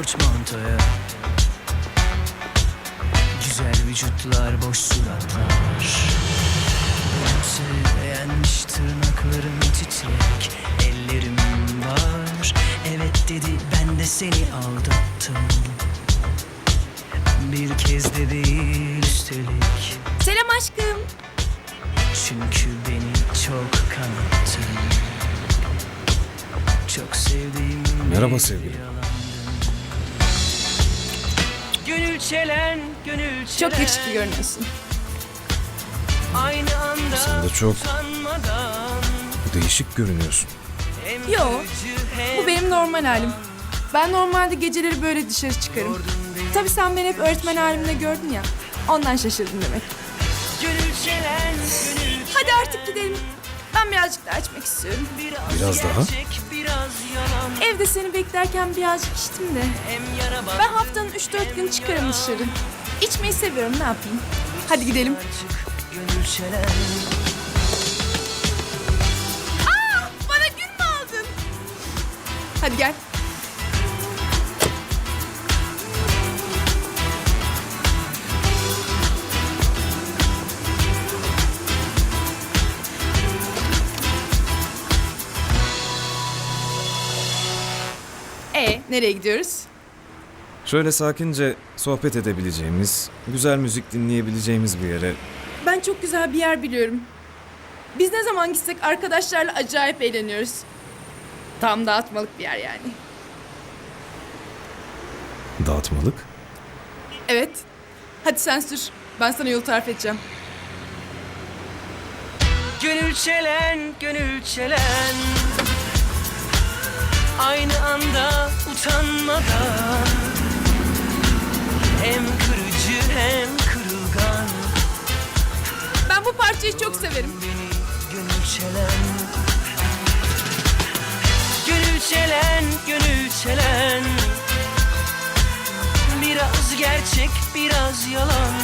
Portmantoya Güzel vücutlar boş suratlar. Benimse beğenmiş tırnaklarım titrek Ellerim var. Evet dedi ben de seni aldattım. Bir kez de değil üstelik. Selam aşkım. Çünkü beni çok kanattın. Çok sevdiğim Merhaba sevgilim. Gönül çelen, gönül çelen Çok yakışıklı görünüyorsun. Aynı anda Sen de çok- utanmadan Değişik görünüyorsun. hem Yo, hem Bu benim normal halim. Ben normalde geceleri böyle dışarı çıkarım. Tabii sen beni hep öğretmen halimle gördün ya. Ondan şaşırdım demek. Gönül çelen, gönül Hadi artık gidelim. Ben birazcık daha içmek istiyorum. biraz, Biraz daha? gerçek, biraz yalan Evde seni beklerken birazcık içtim de. Hem yara Ben 3-4 gün çıkarım dışarı. İçmeyi seviyorum ne yapayım. Hadi gidelim. Çelen Bana gül mü aldın? Hadi gel. E nereye gidiyoruz? Şöyle sakince sohbet edebileceğimiz, güzel müzik dinleyebileceğimiz bir yere. Ben çok güzel bir yer biliyorum. Biz ne zaman gitsek arkadaşlarla acayip eğleniyoruz. Tam dağıtmalık bir yer yani. Dağıtmalık. Evet. Hadi sen sür. Ben sana yol tarif edeceğim. Gönül çelen, gönül çelen Aynı anda utanmadan hem kırılgan. Ben bu parçayı çok severim. Gönül çelen. Gönül çelen, gönül çelen. Biraz gerçek, biraz yalan.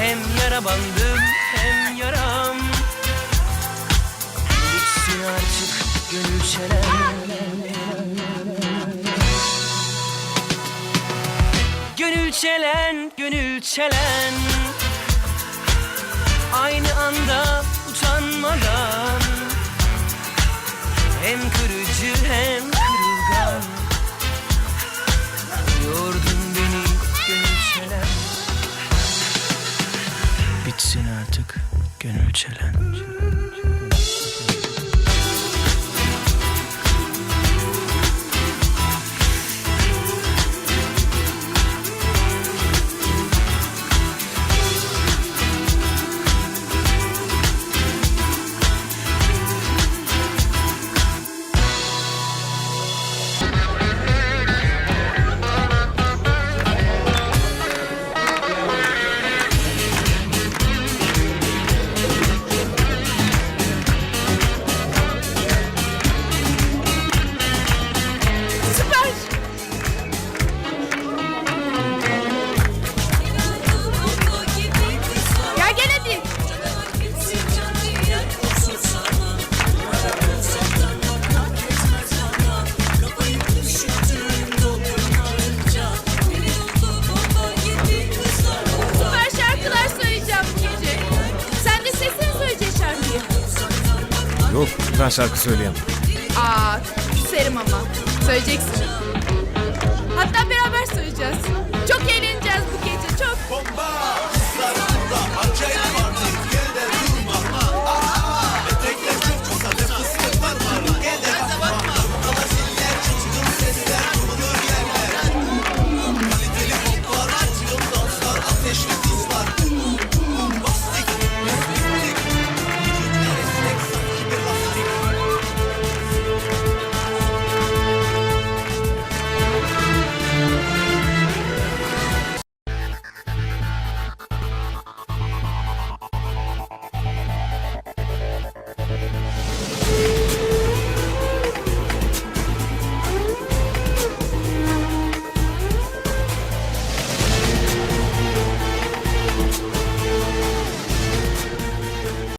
Hem yara bandım, hem yaram. Bitsin artık gönül çelen çelen, gönül çelen. Aynı anda utanmadan. Hem kırıcı hem kırılgan. Yordun beni gönül çelen. Bitsin artık gönül çelen Yok, ben şarkı söyleyemem. Aa, küserim ama. Söyleyeceksin. Hatta beraber söyleyeceğiz. Çok eğleneceğiz bu gece, çok. Bomba!